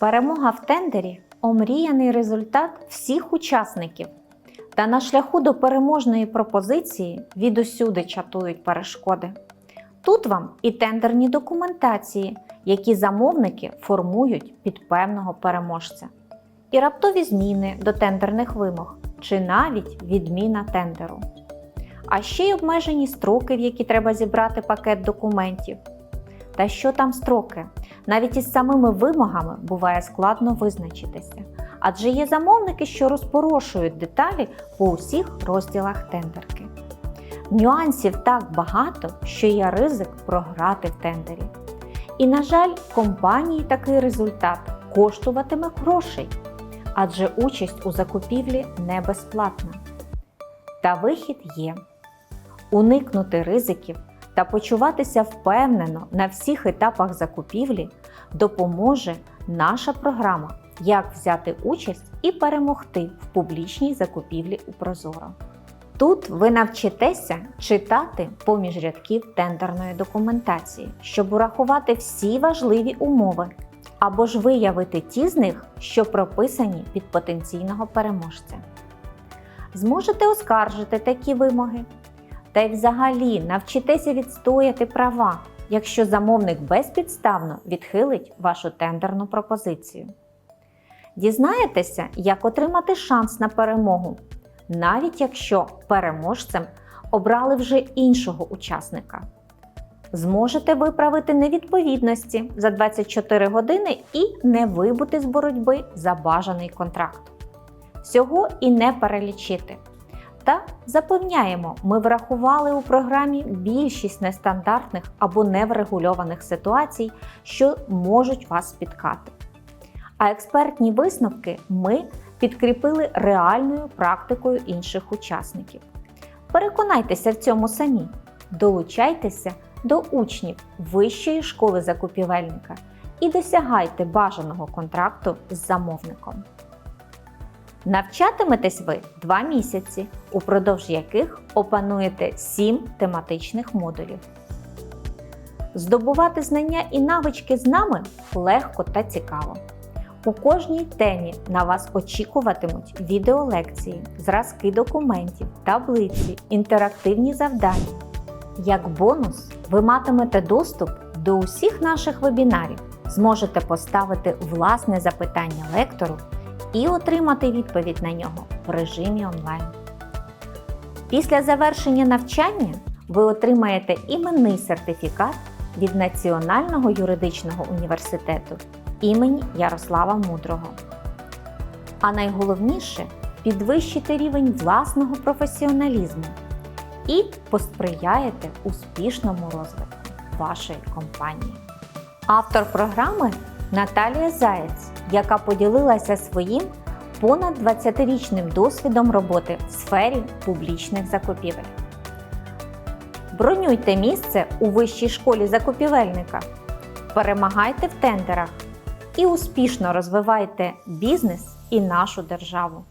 Перемога в тендері омріяний результат всіх учасників. Та на шляху до переможної пропозиції відусюди чатують перешкоди. Тут вам і тендерні документації, які замовники формують під певного переможця, і раптові зміни до тендерних вимог, чи навіть відміна тендеру. А ще й обмежені строки, в які треба зібрати пакет документів. Та що там строки? Навіть із самими вимогами буває складно визначитися, адже є замовники, що розпорошують деталі по усіх розділах тендерки. Нюансів так багато, що є ризик програти в тендері. І, на жаль, компанії такий результат коштуватиме грошей, адже участь у закупівлі не безплатна. Та вихід є уникнути ризиків та почуватися впевнено на всіх етапах закупівлі допоможе наша програма Як взяти участь і перемогти в публічній закупівлі у Прозоро. Тут ви навчитеся читати поміж рядків тендерної документації, щоб урахувати всі важливі умови, або ж виявити ті з них, що прописані під потенційного переможця. Зможете оскаржити такі вимоги, та й взагалі навчитеся відстояти права, якщо замовник безпідставно відхилить вашу тендерну пропозицію. Дізнаєтеся, як отримати шанс на перемогу, навіть якщо переможцем обрали вже іншого учасника. Зможете виправити невідповідності за 24 години і не вибути з боротьби за бажаний контракт. Всього і не перелічити. Та запевняємо, ми врахували у програмі більшість нестандартних або неврегульованих ситуацій, що можуть вас спіткати. А експертні висновки ми підкріпили реальною практикою інших учасників. Переконайтеся в цьому самі, долучайтеся до учнів Вищої школи закупівельника і досягайте бажаного контракту з замовником. Навчатиметесь ви 2 місяці, упродовж яких опануєте 7 тематичних модулів. Здобувати знання і навички з нами легко та цікаво. У кожній темі на вас очікуватимуть відеолекції, зразки документів, таблиці, інтерактивні завдання. Як бонус, ви матимете доступ до усіх наших вебінарів, зможете поставити власне запитання лектору і отримати відповідь на нього в режимі онлайн. Після завершення навчання ви отримаєте іменний сертифікат від Національного юридичного університету імені Ярослава Мудрого. А найголовніше підвищити рівень власного професіоналізму і посприяєте успішному розвитку вашої компанії. Автор програми Наталія Заєць, яка поділилася своїм понад 20-річним досвідом роботи в сфері публічних закупівель. Бронюйте місце у вищій школі закупівельника, перемагайте в тендерах і успішно розвивайте бізнес і нашу державу.